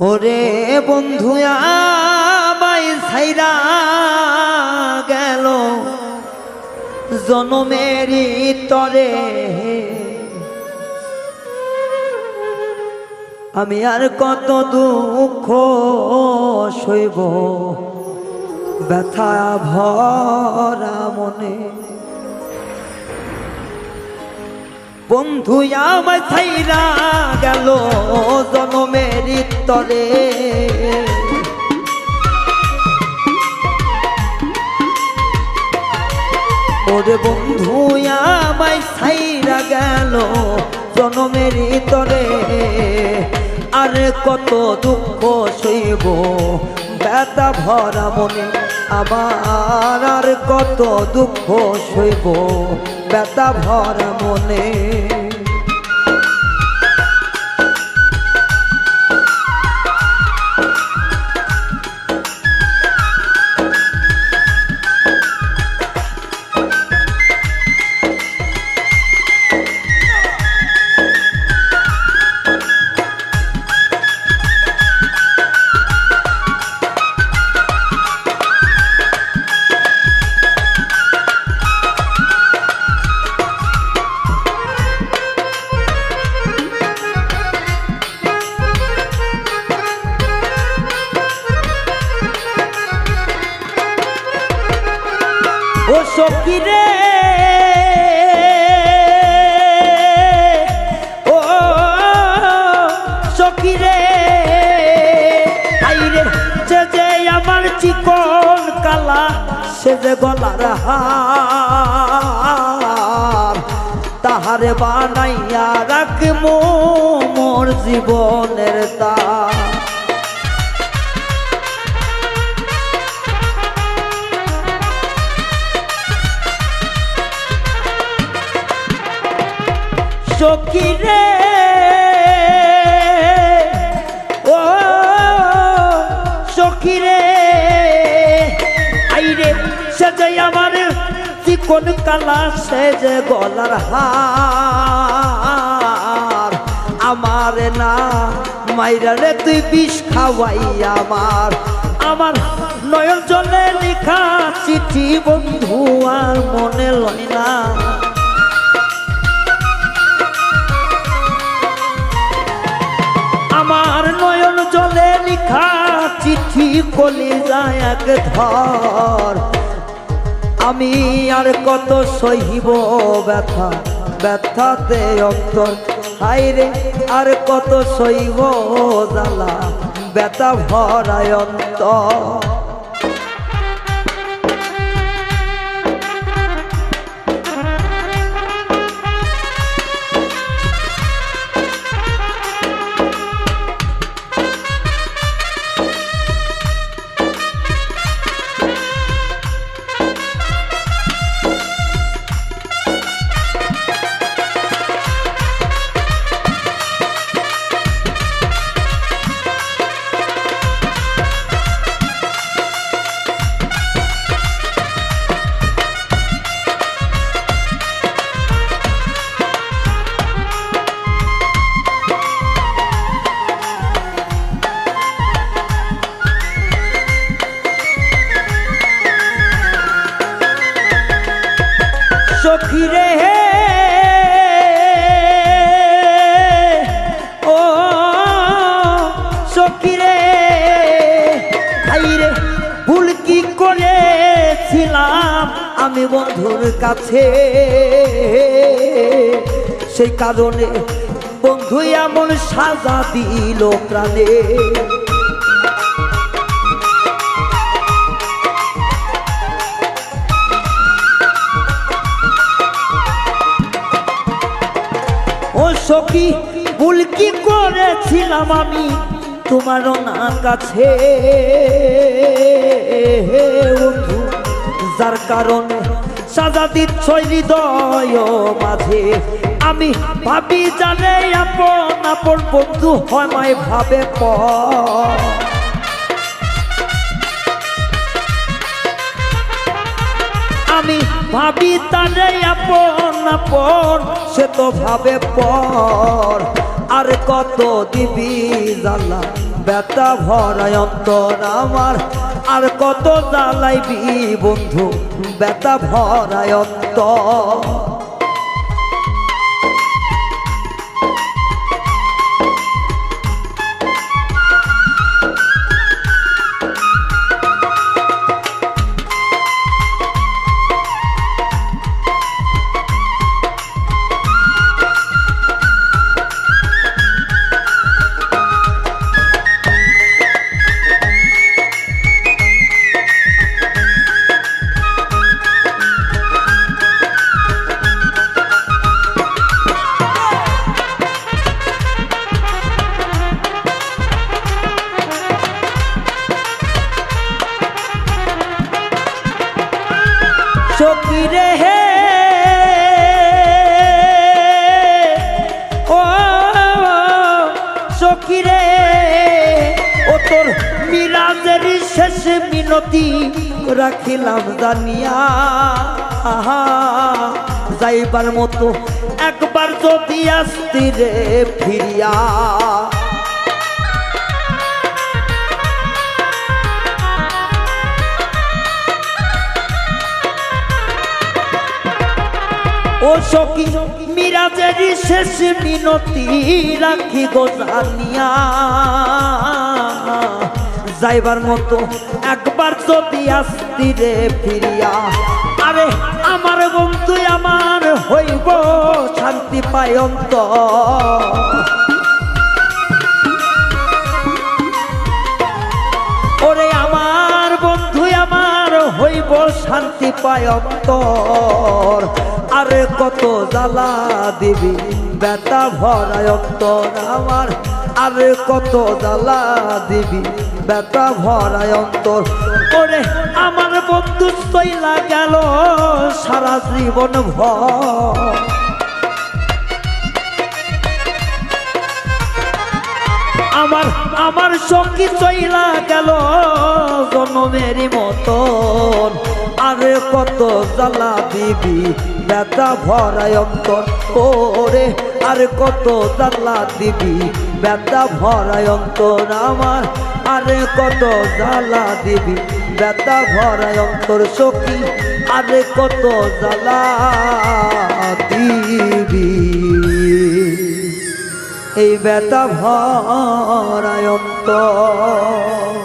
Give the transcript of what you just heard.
ওরে বন্ধু, আমায় ছাইরা গেল। জনমেরি তরে আমি আর কত দুঃখ সইব। ব্যথা ভরা মনে। বন্ধু, আমায় ছাইরা গেল। জনমের তরে ওরে বন্ধু, আমায় ছাইরা গেল জনমের তরে আর কত দুঃখ সইব, ব্যথা ভরা মনে আমার আর কত দুঃখ সইব, ব্যথা ভরা মনে। সকিরে আইরে যে যে আমার চিকন কালা, সে যে গলার হার, তাহারে বানাইয়া রাখমো মোর জীবনের তার। সখী সে যে আমার চিকন কালা সে যে গলার হার। আমার না মাইরা রে, তুই বিষ খাওয়াই আমার। আমার নয়ন জলে লেখা চিঠি বন্ধু, আর মনে লয় না। আমার নয়ন জলে লিখা চিঠি কলি যায় এক ধর। আমি আর কত সহিব ব্যথা, ব্যথাতে অন্তর। হাইরে আর কত সইব জ্বালা, ব্যথা ভরায় অন্তর। সখী রে ও সখী রে ভাই রে ভুল কি করেছিলাম আমি বন্ধুর কাছে? সেই কারণে বন্ধু এমন সাজা দিল প্রাণে। সখী, ভুল কি করেছিলাম আমি? তোমার না কাছে যার কারণে সাজা দিচ্ছ হৃদয় মাঝে। আমি ভাবি জানে আপন আপন বন্ধু হয় মায় ভাবে পর আমি ভাবি তারে আপন আপন, সে তো ভাবে পর। আর কত দিবি জ্বালা, ব্যথা ভরায় অন্তর আমার। আর কত জ্বালাইবি বন্ধু, ব্যথা ভরায় অন্তর। সকিরে হে? ও সকিরে ও তোর মিরাজের শেষ মিনতি রাখিলাম জানিয়া। আহা, যাইবার মতো একবার যদি আসতি রে ফিরিয়া। ও সখী, মিরাজের শেষ মিনতি রাখি গো জানিয়া। যাইবার মতো একবার যদি আসতি রে ফিরিয়া, আরে আমার বন্ধু আমার হইব শান্তি পায় অন্তর। ওরে আমার বন্ধু আমার হইব শান্তি পায় অন্তর। আরে কত জ্বালা দিবি? বেতা ভরায় অন্তর আমার। আরে কত জ্বালা দিবি? বেতা ভরায় অন্তর। ওরে আমার বন্ধু তৈলা গেল সারা জীবন ভর। আমার আমার সঙ্গী চইলা গেল জন্মের কত জ্বালা দিবি? ব্যথা ভরায় অন্তর ওরে আরে কত জ্বালা দিবি? ব্যথা ভরায় অন্তর আমার। আরে কত জ্বালা দিবি? ব্যথা ভরায় অন্তর সখী। আরে কত জ্বালা দিবি? এই ব্যথা ভরায় অন্তর।